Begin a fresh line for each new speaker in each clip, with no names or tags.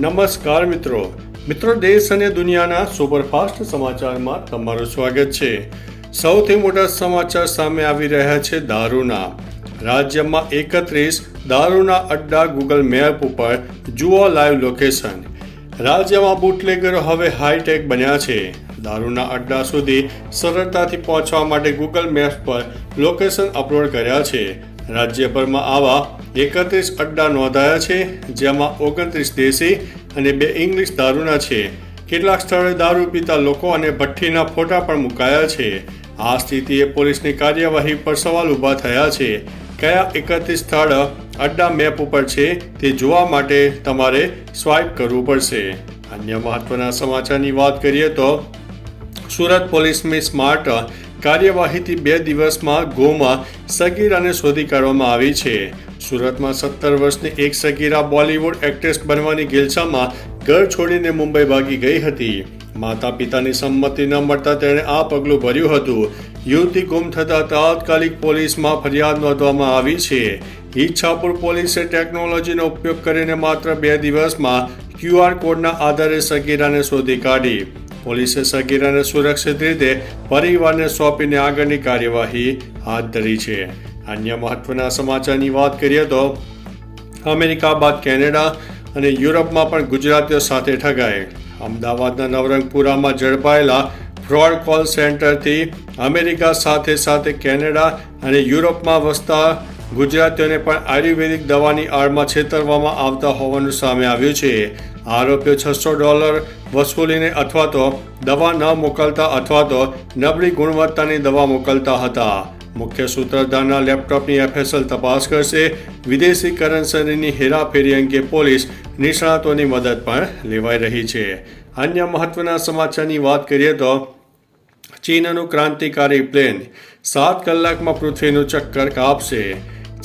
નમસ્કાર મિત્રો. મિત્રો દેશ અને દુનિયાના સુપરફાસ્ટ સમાચારમાં તમારું સ્વાગત છે. સૌથી મોટા સમાચાર સામે આવી રહ્યા છે દારૂના. રાજ્યમાં એકત્રીસ દારૂના અડ્ડા ગૂગલ મેપ ઉપર જુઓ લાઈવ લોકેશન રાજ્યમાં બુટલેગરો હવે હાઈટેક બન્યા છે. દારૂના અડ્ડા સુધી સરળતાથી પહોંચવા માટે ગૂગલ મેપ પર લોકેશન અપલોડ કર્યા છે. રાજ્યભરમાં આવા એકત્રીસ અડ્ડા નોંધાયા છે, જેમાં ઓગણત્રીસ દેશી અને બે ઇંગ્લિશ દારૂના છે. કેટલાક સ્થળે દારૂ પીતા લોકો અને ભઠ્ઠીના ફોટા પણ મુકાયા છે. આ સ્થિતિએ પોલીસની કાર્યવાહી પર સવાલ ઊભા થયા છે. કયા એકત્રીસ સ્થળ અડ્ડા મેપ ઉપર છે, તે જોવા માટે તમારે સ્વાઇપ કરવું પડશે. અન્ય મહત્વના સમાચારની વાત કરીએ તો, સુરત પોલીસની સ્માર્ટ કાર્યવાહીથી બે દિવસમાં ગોમાં સગીરાને શોધી કાઢવામાં આવી છે. સુરતમાં સત્તર વર્ષની એક સગીરા બોલિવૂડ એક્ટ્રેસ બનવાની ગિલસામાં ઘર છોડીને મુંબઈ ભાગી ગઈ હતી. માતા પિતાની સંમતિ ન મળતા તેણે આ પગલું ભર્યું હતું. યુવતી ગુમ થતાં તાત્કાલિક પોલીસમાં ફરિયાદ નોંધવામાં આવી છે. ઈચ્છાપુર પોલીસે ટેકનોલોજીનો ઉપયોગ કરીને માત્ર બે દિવસમાં ક્યુઆર કોડના આધારે સગીરાને શોધી કાઢી. પોલીસે સગીરાને સુરક્ષિત રીતે પરિવારને સોંપીને આગળની કાર્યવાહી હાથ ધરી છે. અન્ય મહત્વના સમાચારની વાત કરીએ તો, અમેરિકા બાદ કેનેડા અને યુરોપમાં પણ ગુજરાતીઓ સાથે ઠગાય અમદાવાદના નવરંગપુરામાં ઝડપાયેલા ફ્રોડ કોલ સેન્ટરથી અમેરિકા સાથે સાથે કેનેડા અને યુરોપમાં વસતા ગુજરાતીઓને પણ આયુર્વેદિક દવાની આડમાં છેતરવામાં આવતા હોવાનું સામે આવ્યું છે. આરોપીઓ છસો ડોલર વસૂલીને અથવા તો દવા ન મોકલતા અથવા તો નબળી ગુણવત્તાની દવા મોકલતા હતા. મુખ્ય સૂત્રધારના લેપટોપની એફએસએલ તપાસ કરશે. વિદેશી કરન્સીની હેરાફેરી અંગે પોલીસ નિષ્ણાતોની મદદ પણ લેવાઈ રહી છે. અન્ય મહત્વના સમાચારની વાત કરીએ તો ચીનનું ક્રાંતિકારી પ્લેન સાત કલાકમાં પૃથ્વીનું ચક્કર કાપશે.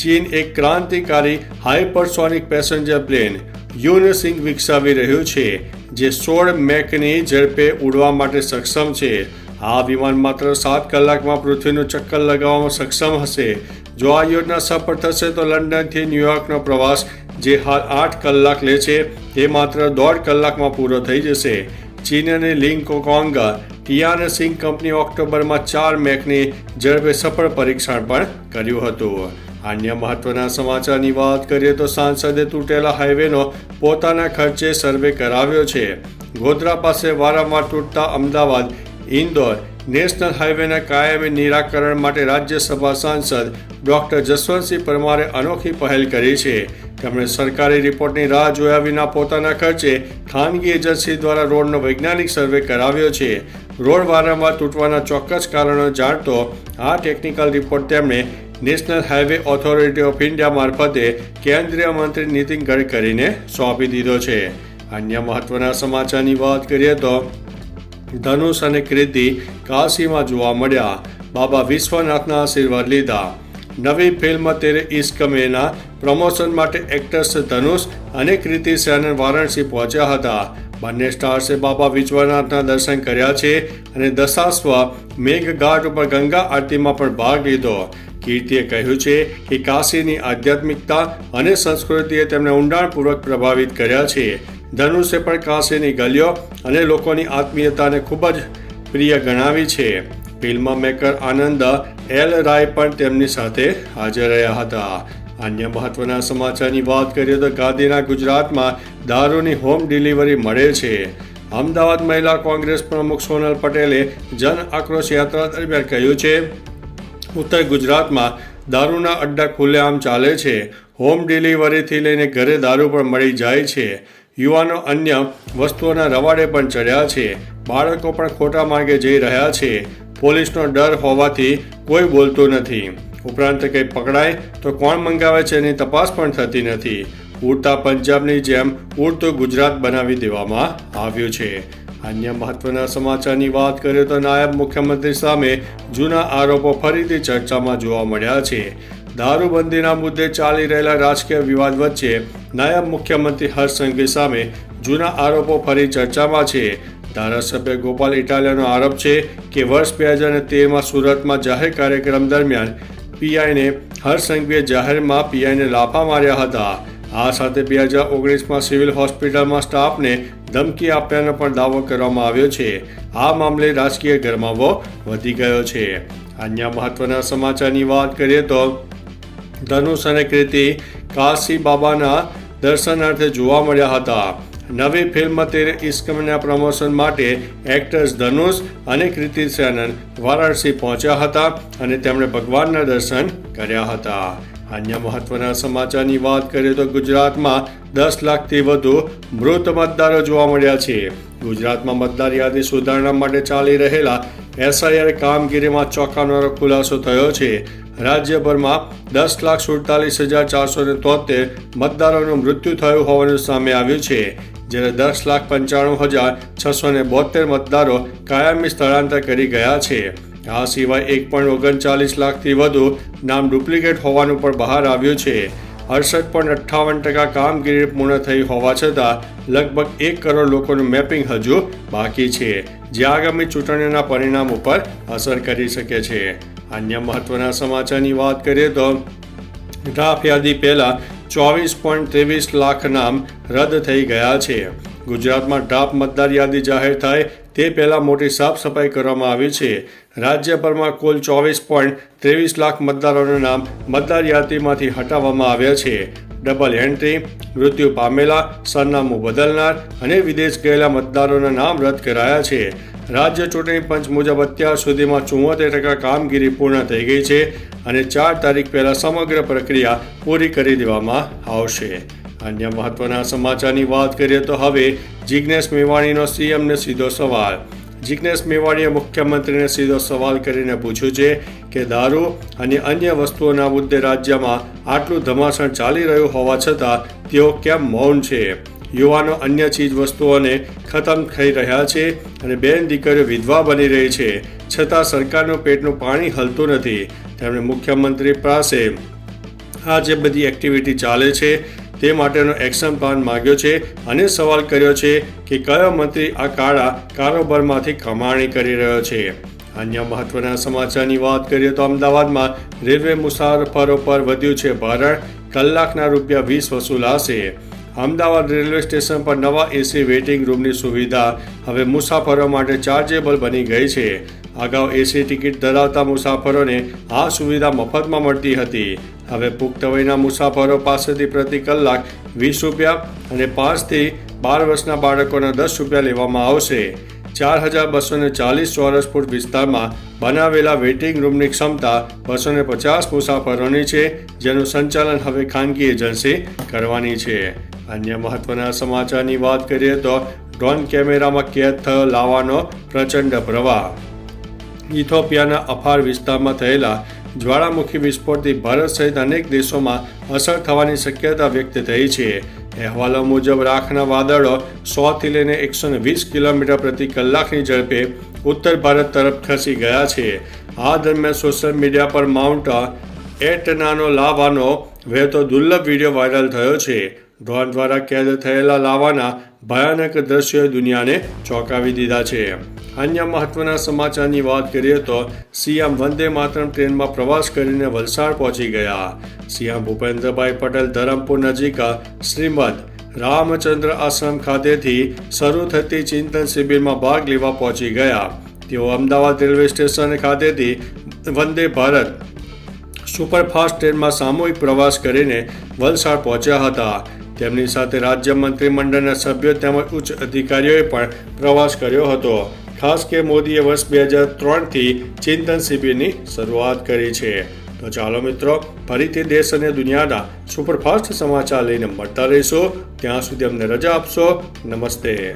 ચીન એક ક્રાંતિકારી હાઇપરસોનિક પેસેન્જર પ્લેન યુનસિંગ વિકસાવી રહ્યું છે, જે સોળ મેકની ઝડપે ઉડવા માટે સક્ષમ છે. આ વિમાન માત્ર સાત કલાકમાં પૃથ્વીનું ચક્કર લગાવવામાં સક્ષમ હશે. જો આ યોજના સફળ થશે, તો લંડનથી ન્યુયોર્કનો પ્રવાસ, જે હાલ આઠ કલાક લે છે તે માત્ર દોઢ કલાકમાં પૂરો થઈ જશે. ચીન અને લિંકોકોંગ ટિયાન સિંગ કંપની ઓક્ટોબરમાં ચાર મેકની ઝડપે સફળ પરીક્ષણ પણ કર્યું હતું. અન્ય મહત્વના સમાચારની વાત કરીએ તો સાંસદે તૂટેલા હાઈવેનો પોતાના ખર્ચે સર્વે કરાવ્યો છે. ગોધરા પાસે વારંવાર તૂટતા અમદાવાદ, ઇન્દોર, નેશનલ હાઈવેના કાયમી નિરાકરણ માટે રાજ્યસભા સાંસદ ડોક્ટર જસવંતસિંહ પરમારે અનોખી પહેલ કરી છે. તેમણે સરકારી રિપોર્ટની રાહ જોયા વિના પોતાના ખર્ચે ખાનગી એજન્સી દ્વારા રોડનો વૈજ્ઞાનિક સર્વે કરાવ્યો છે. રોડ વારંવાર તૂટવાના ચોક્કસ કારણો જાણતો આ ટેકનિકલ રિપોર્ટ તેમણે national highway authority of India મારફતે કેન્દ્રીય મંત્રી નીતિન ગડકરીને સોંપી દીધો છે. અન્ય મહત્વના સમાચારની વાત કરીએ તો ધનુષ અને કૃતિ કાશીમાં જોવા મળ્યા. બાબા વિશ્વનાથના આશીર્વાદ લીધા. નવી ફિલ્મ તેરે ઇશ્ક મેના પ્રમોશન માટે એક્ટર્સ ધનુષ અને કૃતિ સેનન વારાણસી પહોંચ્યા હતા. બંને સ્ટાર્સે બાબા વિશ્વનાથના દર્શન કર્યા છે અને દશાશ્વ મેઘઘાટ ઉપર ગંગા આરતીમાં પણ ભાગ લીધો. કીર્તિએ કહ્યું છે કે કાશીની આધ્યાત્મિકતા અને સંસ્કૃતિએ તેમને ઊંડાણપૂર્વક પ્રભાવિત કર્યા છે. ધનુષે પણ કાશીની ગલીઓ અને લોકોની આત્મીયતાને ખૂબ જ પ્રિય ગણાવી છે. Film maker Anand L Rai પણ તેમની સાથે હાજર રહ્યા હતા. અન્ય મહત્વના સમાચારની વાત કરીએ તો ગાંધીના ગુજરાતમાં દારૂની હોમ ડિલિવરી મળે છે. અમદાવાદ મહિલા કોંગ્રેસ પ્રમુખ સોનલ પટેલે જન આક્રોશ યાત્રા દરમિયાન કહ્યું છે ઉત્તર ગુજરાતમાં દારૂના અડ્ડા ખુલ્લેઆમ ચાલે છે. હોમ ડિલિવરીથી લઈને ઘરે દારૂ પણ મળી જાય છે. યુવાનો અન્ય વસ્તુઓના રવાડે પણ ચડ્યા છે. બાળકો પણ ખોટા માર્ગે જઈ રહ્યા છે. પોલીસનો ડર હોવાથી કોઈ બોલતું નથી. ઉપરાંત કંઈ પકડાય તો કોણ મંગાવે છે એની તપાસ પણ થતી નથી. ઉડતા પંજાબની જેમ ઉડતું ગુજરાત બનાવી દેવામાં આવ્યું છે. અન્ય મહત્વના સમાચારની વાત કરીએ તો નાયબ મુખ્યમંત્રી સામે જૂના આરોપો ફરીથી ચર્ચામાં જોવા મળ્યા છે. દારૂબંધીના મુદ્દે ચાલી રહેલા રાજકીય વિવાદ વચ્ચે નાયબ મુખ્યમંત્રી હર્ષ સંઘવી સામે જૂના આરોપો ફરી ચર્ચામાં છે. ધારાસભ્ય ગોપાલ ઇટાલિયાનો આરોપ છે કે વર્ષ બે હજાર તેરમાં સુરતમાં જાહેર કાર્યક્રમ દરમિયાન પીઆઈને હર્ષ સંઘવીએ જાહેરમાં પીઆઈને લાફા માર્યા હતા. આ સાથે બે હજાર ઓગણીસમાં સિવિલ હોસ્પિટલમાં સ્ટાફને ધમકી આપ્યાનો પણ દાવો કરવામાં આવ્યો છે. આ મામલે રાજકીય ગરમાવો વધી ગયો છે. અન્ય મહત્વના સમાચારની વાત કરીએ તો ધનુષ અને કૃતિ કાશી બાબાના દર્શનાર્થે જોવા મળ્યા હતા. નવી ફિલ્મ તેરે ઇશ્કમના પ્રમોશન માટે એક્ટર્સ ધનુષ અને કૃતિ સેનન વારાણસી પહોંચ્યા હતા અને તેમણે ભગવાનના દર્શન કર્યા હતા. અન્ય મહત્વના સમાચારની વાત કરીએ તો ગુજરાતમાં દસ લાખથી વધુ મૃત મતદારો જોવા મળ્યા છે. ગુજરાતમાં મતદાર યાદી સુધારણા માટે ચાલી રહેલા એસઆઈઆર કામગીરીમાં ચોંકાવનારો ખુલાસો થયો છે. રાજ્યભરમાં દસ લાખ સુડતાલીસ હજાર ચારસો ને તોતેર મતદારોનું મૃત્યુ થયું હોવાનું સામે આવ્યું છે. જ્યારે દસ લાખ પંચાણું હજાર છસો ને બોતેર મતદારો કાયમી સ્થળાંતર કરી ગયા છે. આ સિવાય એક પોઈન્ટ ઓગણચાલીસ લાખથી વધુ નામ ડુપ્લિકેટ હોવાનું પણ બહાર આવ્યું છે. અડસઠ પોઈન્ટ અઠ્ઠાવન ટકા કામગીરી પૂર્ણ થઈ હોવા છતાં લગભગ એક કરોડ લોકોનું મેપિંગ હજુ બાકી છે, જે આગામી ચૂંટણીના પરિણામ ઉપર અસર કરી શકે છે. અન્ય મહત્વના સમાચારની વાત કરીએ તો ડ્રાફ્ટ યાદી પહેલા ચોવીસ પોઈન્ટ ત્રેવીસ લાખ નામ રદ થઈ ગયા છે. ગુજરાતમાં ડ્રાફ્ટ મતદાર યાદી જાહેર થાય તે પહેલાં મોટી સાફ સફાઈ કરવામાં આવી છે. રાજ્યભરમાં કુલ ચોવીસ પોઈન્ટ ત્રેવીસ લાખ મતદારોના નામ મતદાર યાદીમાંથી હટાવવામાં આવ્યા છે. ડબલ એન્ટ્રી, મૃત્યુ પામેલા, સરનામું બદલનાર અને વિદેશ ગયેલા મતદારોના નામ રદ કરાયા છે. રાજ્ય ચૂંટણી પંચ મુજબ અત્યાર સુધીમાં ચુમ્મોતેર ટકા કામગીરી પૂર્ણ થઈ ગઈ છે અને ચાર તારીખ પહેલાં સમગ્ર પ્રક્રિયા પૂરી કરી દેવામાં આવશે. અન્ય મહત્વના સમાચારની વાત કરીએ તો હવે જિજ્ઞેશ મેવાણીનો સીએમને સીધો સવાલ. જિજ્ઞેશ મેવાણીએ મુખ્યમંત્રીને સીધો સવાલ કરીને પૂછ્યું છે કે દારૂ અને અન્ય વસ્તુઓના મુદ્દે રાજ્યમાં આટલું ધમાસણ ચાલી રહ્યું હોવા છતાં તેઓ કેમ મૌન છે? યુવાનો અન્ય ચીજ વસ્તુઓને ખતમ થઈ રહ્યા છે અને બેન દીકરીઓ વિધવા બની રહી છે. છતાં સરકારનું પેટનું પાણી હલતું નથી. તેમણે મુખ્યમંત્રી પાસે આ જે બધી એક્ટિવિટી ચાલે છે તે માટેનો એક્શન પ્લાન માંગ્યો છે અને સવાલ કર્યો છે કે કયો મંત્રી આ કાળા કારોબારમાંથી કમાણી કરી રહ્યો છે. અન્ય મહત્વના સમાચારની વાત કરીએ તો અમદાવાદમાં રેલવે મુસાફરો પર વધ્યું છે ભારણ, કલાકના રૂપિયા વીસ વસૂલાશે અમદાવાદ રેલવે સ્ટેશન પર નવા એસી વેઇટિંગ રૂમની સુવિધા હવે મુસાફરો માટે ચાર્જેબલ બની ગઈ છે. અગાઉ એસી ટિકિટ ધરાવતા મુસાફરોને આ સુવિધા મફતમાં મળતી હતી. હવે પુખ્ત વયના મુસાફરો પાસેથી પ્રતિ કલાક વીસ રૂપિયા અને પાંચથી બાર વર્ષના બાળકોના દસ રૂપિયા લેવામાં આવશે. ચાર હજાર બસો ને ચાલીસ ચોરસ ફૂટ વિસ્તારમાં બનાવેલા વેઇટિંગ રૂમની ક્ષમતા બસો ને પચાસ મુસાફરોની છે, જેનું સંચાલન હવે ખાનગી એજન્સી કરવાની છે. અન્ય મહત્વના સમાચારની વાત કરીએ તો ડ્રોન કેમેરામાં કેદ થયો લાવાનો પ્રચંડ પ્રવાહ. ઇથોપિયાના અફાર વિસ્તારમાં થયેલા જ્વાળામુખી વિસ્ફોટથી ભારત સહિત અનેક દેશોમાં અસર થવાની શક્યતા વ્યક્ત થઈ છે. અહેવાલો મુજબ રાખના વાદળો સોથી લઈને એકસો વીસ કિલોમીટર પ્રતિ કલાકની ઝડપે ઉત્તર ભારત તરફ ખસી ગયા છે. આ દરમિયાન સોશિયલ મીડિયા પર માઉન્ટ એટનાનો લાવાનો વહેતો દુર્લભ વીડિયો વાયરલ થયો છે. ડ્રોન દ્વારા કેદ થયેલા લાવાના ભયાનક દ્રશ્યોએ દુનિયાને ચોંકાવી દીધા છે. અન્ય મહત્વના સમાચારની વાત કરીએ તો સીએમ વંદે માતરમ ટ્રેનમાં પ્રવાસ કરીને વલસાડ પહોંચી ગયા. સીએમ ભૂપેન્દ્રભાઈ પટેલ ધરમપુર નજીક શ્રીમદ રામચંદ્ર આશ્રમ ખાતેથી શરૂ થતી ચિંતન શિબિરમાં ભાગ લેવા પહોંચી ગયા. તેઓ અમદાવાદ રેલવે સ્ટેશન ખાતેથી વંદે ભારત સુપરફાસ્ટ ટ્રેનમાં સામૂહિક પ્રવાસ કરીને વલસાડ પહોંચ્યા હતા. તેમની સાથે રાજ્ય મંત્રીમંડળના સભ્યો તેમજ ઉચ્ચ અધિકારીઓએ પણ પ્રવાસ કર્યો હતો. ખાસ કે મોદીએ વર્ષ બે હજાર ત્રણથી ચિંતન શિબિરની શરૂઆત કરી છે. તો ચાલો મિત્રો, ફરીથી દેશ અને દુનિયાના સુપરફાસ્ટ સમાચાર લઈને મળતા રહીશું. ત્યાં સુધી અમને રજા આપશો. નમસ્તે.